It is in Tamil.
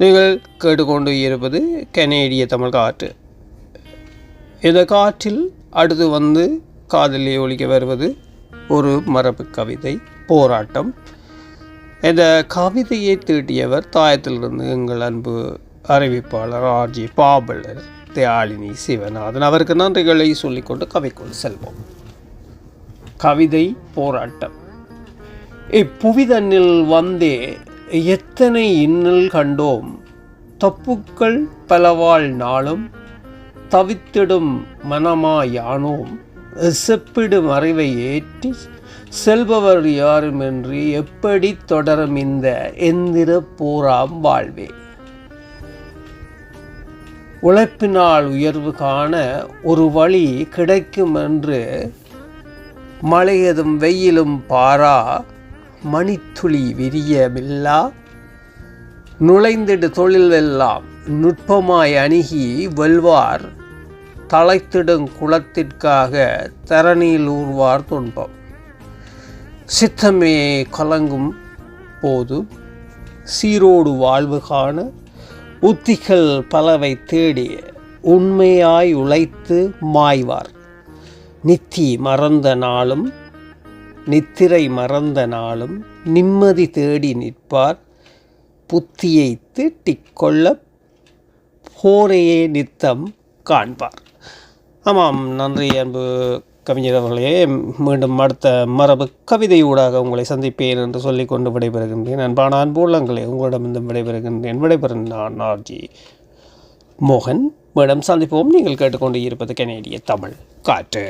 நீங்கள் கேட்டுக்கொண்டு இருப்பது கனேடிய தமிழ் காற்று. இந்த காற்றில் அடுத்து வந்து காதலி ஒழிக்க வருவது ஒரு மரபு கவிதை போராட்டம். இந்த கவிதையை தீட்டியவர் தாயத்திலிருந்து எங்கள் அன்பு அறிவிப்பாளர் ஆர்ஜி பாபலர் தியாழினி சிவநாதன். அவருக்கு நன்றிகளை சொல்லிக்கொண்டு கவிக்குள் செல்வோம். கவிதை போராட்டம். இப்புவிதனில் வந்தே எத்தனை இன்னல் கண்டோம்? தப்புக்கள் பலவாள் நாளும் தவித்திடும் மனமாயானோம். செப்பிடும் அறிவை ஏற்றி செல்பவர் யாருமின்றி எப்படி தொடரும் இந்த எந்திர பூராம் வாழ்வே? உழைப்பினால் உயர்வு காண ஒரு வழி கிடைக்கும் என்று மழையதும் வெயிலும் பாரா மணித்துளி விரியமில்லா? நுழைந்திடு தொழில் எல்லாம் நுட்பமாய் அணுகி வெல்வார். தலைத்திடும் குளத்திற்காக தரணியில் ஊர்வார் துன்பம். சித்தமே கலங்கும் போது சீரோடு வாழ்வு காண உத்திகள் பலவை தேடி உண்மையாய் உழைத்து மாய்வார். நித்தி மறந்த நாளும் நித்திரை மறந்த நாளும் நிம்மதி தேடி நிற்பார். புத்தியை தீட்டிக்கொள்ள போரையே நித்தம் காண்பார். ஆமாம் நன்றி அன்பு கவிஞர் அவர்களே. மீண்டும் அடுத்த மரபு கவிதையூடாக உங்களை சந்திப்பேன் என்று சொல்லிக்கொண்டு விடைபெறுகின்றேன். அன்பான அன்பு உள்ளங்களே உங்களிடமிருந்து விடைபெறுகின்றேன். விடைபெறும் நான் ஆர்ஜி மோகன். மீண்டும் சந்திப்போம். நீங்கள் கேட்டுக்கொண்டு இருப்பது கனேடிய தமிழ் காற்று.